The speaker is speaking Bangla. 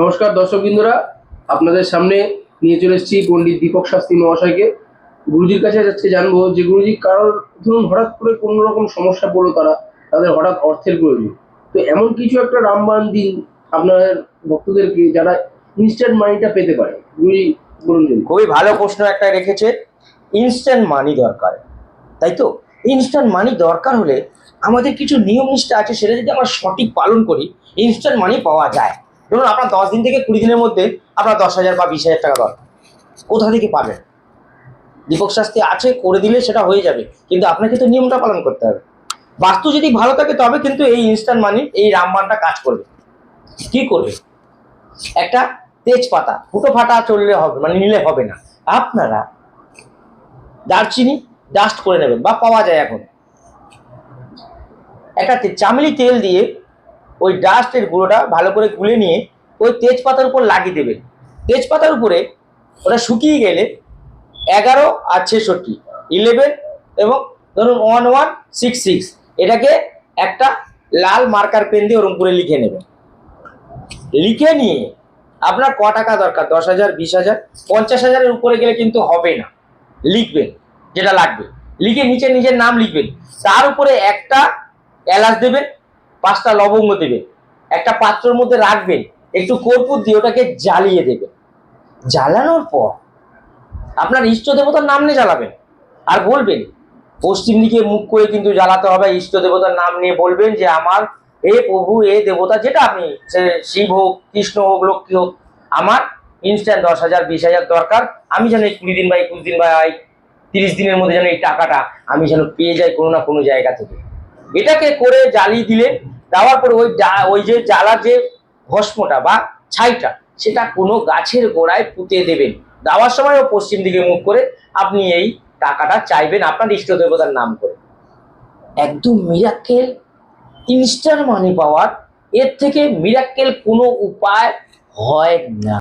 নমস্কার দর্শক বিন্দুরা, আপনাদের সামনে নিয়ে চলে এসেছি পণ্ডিত দীপক শাস্ত্রী মহাশয়কে। গুরুজির কাছে আজকে জানব যে গুরুজি, কারোর ধরুন হঠাৎ করে কোনো রকম সমস্যা পড়ল তারা, তাদের হঠাৎ অর্থের প্রয়োজন। তো এমন কিছু একটা রামবান দিন আপনাদের ভক্তদেরকে যারা ইনস্ট্যান্ট মানিটা পেতে পারে। গুরুজি, বলুন খুবই ভালো প্রশ্ন একটা রেখেছে ইনস্ট্যান্ট মানি দরকার। তাই তো? ইনস্ট্যান্ট মানি দরকার হলে আমাদের কিছু নিয়ম নিষ্ঠা আছে, সেটা যদি আমরা সঠিক পালন করি ইনস্ট্যান্ট মানি পাওয়া যায়। ধরুন আপনার দশ দিন থেকে কুড়ি দিনের মধ্যে আপনার দশ হাজার বা বিশ হাজার টাকা দরকার। কোথা থেকে পাবেন? দীপক শাস্তি আছে, করে দিলে সেটা হয়ে যাবে, কিন্তু আপনাকে তো নিয়মটা পালন করতে হবে। বাস্তু যদি ভালো থাকে, তবে কিন্তু এই ইনস্ট্যান্ট মানি এই রামবানটা কাজ করবে। কি করবে? একটা তেজপাতা, ফুটো ফাটা চললে হবে মানে নিলে হবে না। আপনারা দারচিনি ডাস্ট করে নেবেন, বা পাওয়া যায় এখন। একটা চামেলি তেল দিয়ে ওই ডাস্টের গুঁড়োটা ভালো করে গুলে নিয়ে ওই তেজপাতার উপর লাগিয়ে দেবেন। তেজপাতার উপরে ওটা শুকিয়ে গেলে এগারো আর ছেষট্টি ইলেভেন এবং ধরুন ওয়ান ওয়ান সিক্স সিক্স এটাকে একটা লাল মার্কার পেন দিয়ে ওরম করে লিখে নেবেন। লিখে নিয়ে আপনার ক টাকা দরকার? দশ হাজার, বিশ হাজার, পঞ্চাশ হাজারের উপরে গেলে কিন্তু হবে না। লিখবেন, যেটা লাগবে। লিখে নিচে নিজের নাম লিখবেন। তার উপরে একটা এলাচ দেবেন পাঁচটা লবঙ্গ দেবেন একটা পাত্রের মধ্যে রাখবেন একটু কর্পূর দিয়ে ওটাকে জ্বালিয়ে দেবেন জ্বালানোর পর আপনার ইষ্ট দেবতার নাম নিয়ে জ্বালাবেন। আর বলবেন, পশ্চিম দিকে মুখ করে কিন্তু জ্বালাতে হবে, ইষ্ট দেবতার নাম নিয়ে বলবেন যে, আমার এ প্রভু এ দেবতা, যেটা আপনি শিব হোক, কৃষ্ণ হোক, লক্ষ্মী হোক, আমার ইনস্ট্যান্ট দশ হাজার, বিশ হাজার দরকার। আমি যেন এই কুড়ি দিন বা একুশ দিন বা তিরিশ দিনের মধ্যে যেন এই টাকাটা আমি যেন পেয়ে যাই কোনো না কোনো জায়গা থেকে। এটাকে করে জ্বালিয়ে দিলে দেওয়ার পরে ওই ওই যে জ্বালার যে ভস্মটা বা ছাইটা, সেটা কোনো গাছের গোড়ায় পুঁতে দেবেন। দেওয়ার ও পশ্চিম দিকে মুখ করে আপনি এই টাকাটা চাইবেন আপনার ইষ্ট দেবতার নাম করে। একদম মিরাক্কেল ইনস্ট্যান্ট মানি পাওয়ার এর থেকে মিরাক্কেল কোনো উপায় হয় না।